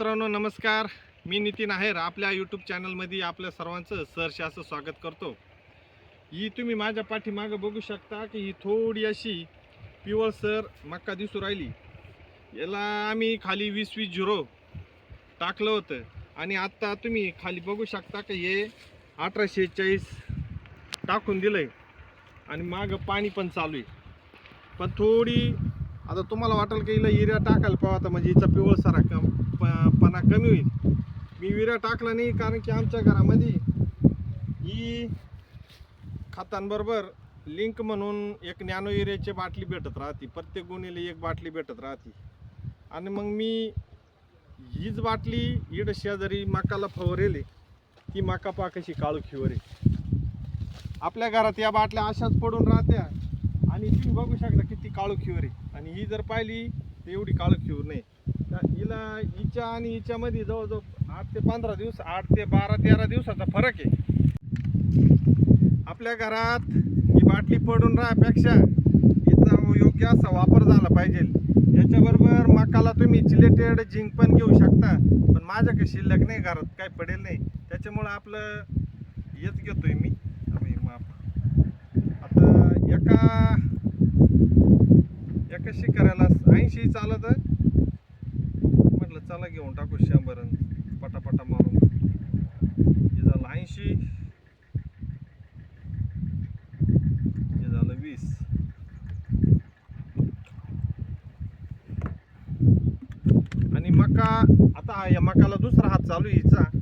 मित्रांनो नमस्कार. मी नितीन आहेर. आपल्या यूट्यूब चॅनलमध्ये आपल्या सर्वांचं सहर्ष असं स्वागत करतो. ही तुम्ही माझ्या पाठीमागं बघू शकता की ही थोडी अशी पिवळसर मक्का दिसू राहिली. याला आम्ही खाली वीस वीस झिरो टाकलं होतं. आणि आत्ता तुम्ही खाली बघू शकता की हे अठराशे चाळीस टाकून दिलं आहे आणि मागं पाणी पण चालू आहे. पण थोडी आता तुम्हाला वाटेल की हिला युरिया टाकायला पाहता म्हणजे हिचा पिवळसारा कम प- पणा कमी होईल. मी युरिया टाकला नाही कारण की आमच्या घरामध्ये ही खतांबरोबर लिंक म्हणून एक नॅनो युरियाची बाटली भेटत राहते. प्रत्येक गुणीला एक बाटली भेटत राहते. आणि मग मी हीच बाटली इड शेजारी मकाला फवरेली. ती मका पाकाशी काळू खिवरे. आपल्या घरात या बाटल्या अशाच पडून राहत्या. आणि तुम्ही बघू शकता किती काळू आहे. आणि ही जर पाहिली तर एवढी काळू खिवर नाही. तर हिला हिच्या आणि हिच्यामध्ये जवळजवळ आठ ते पंधरा दिवस आठ ते बारा तेरा दिवसाचा फरक आहे. आपल्या घरात ही बाटली पडून राहण्यापेक्षा हिचा योग्य असा वापर झाला पाहिजे. याच्याबरोबर मकाला तुम्ही चिलेटेड जिंक पण घेऊ शकता पण माझ्याकडे शिल्लक नाही घरात काही पडेल नाही. त्याच्यामुळं आपलं हेच घेतोय मी. आम्ही आता एका कशी करायला ऐंशी चालत म्हटलं चला घेऊन टाकू शंभर पटापटा मारून. हे झालं ऐंशी. हे झालं वीस. आणि मका आता या मकाला दुसरा हात चालू आहे हिचा.